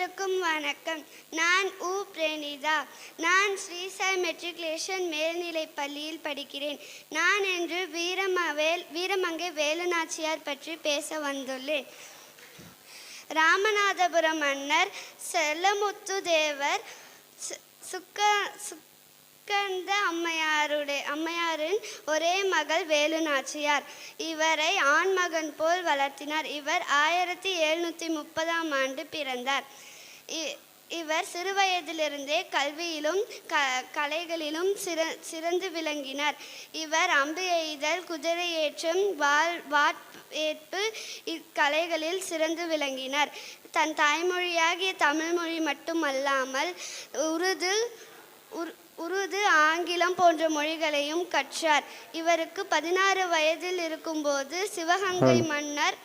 அனைவருக்கும் வணக்கம். நான் உ. பிரணிதா நான் ஸ்ரீசாய் மெட்ரிகுலேஷன் மேல்நிலைப் பள்ளியில் படிக்கிறேன். நான் இன்று வீரமவேல் வீரமங்கை வேலுநாச்சியார் பற்றி பேச வந்துள்ளேன். ராமநாதபுரம் மன்னர் செல்லமுத்து தேவர் சுக்க சுக்க சுக்கந்த அம்மையாருடைய அம்மையாரின் ஒரே மகள் வேலுநாச்சியார். இவரை ஆண்மகன் போல் வளர்த்தினார். இவர் ஆயிரத்தி எழுநூற்றி முப்பதாம் ஆண்டு பிறந்தார். இ- இவர் சிறுவயதிலிருந்தே கல்வியிலும் க கலைகளிலும் சிற சிறந்து விளங்கினார். இவர் அம்பு எய்தல் குதிரை ஏற்றம் வால் வாட்பேற்பு இக்கலைகளில் சிறந்து விளங்கினார். தன் தாய்மொழியாகிய தமிழ்மொழி மட்டுமல்லாமல் உருது உருது ஆங்கிலம் போன்ற மொழிகளையும் கற்றார். இவருக்கு பதினாறு வயதில் இருக்கும்போது சிவகங்கை மன்னர்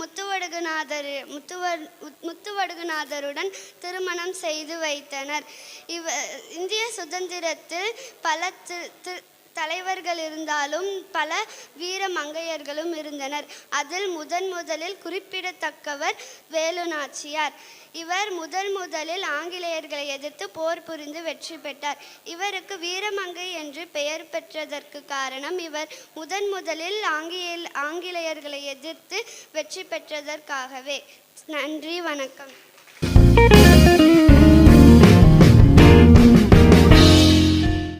முத்துவடுகுநாதர் முத்துவர் முத்துவடுகுநாதருடன் திருமணம் செய்து வைத்தனர். இவ இந்திய சுதந்திரத்தில் பல தலைவர்கள் இருந்தாலும் பல வீர மங்கையர்களும் இருந்தனர். அதில் முதன் முதலில் குறிப்பிடத்தக்கவர் வேலுநாச்சியார். இவர் முதல் முதலில் ஆங்கிலேயர்களை எதிர்த்து போர் புரிந்து வெற்றி பெற்றார். இவருக்கு வீரமங்கை என்று பெயர் பெற்றதற்கு காரணம் இவர் முதன் முதலில் ஆங்கில ஆங்கிலேயர்களை எதிர்த்து வெற்றி பெற்றதற்காகவே. நன்றி வணக்கம்.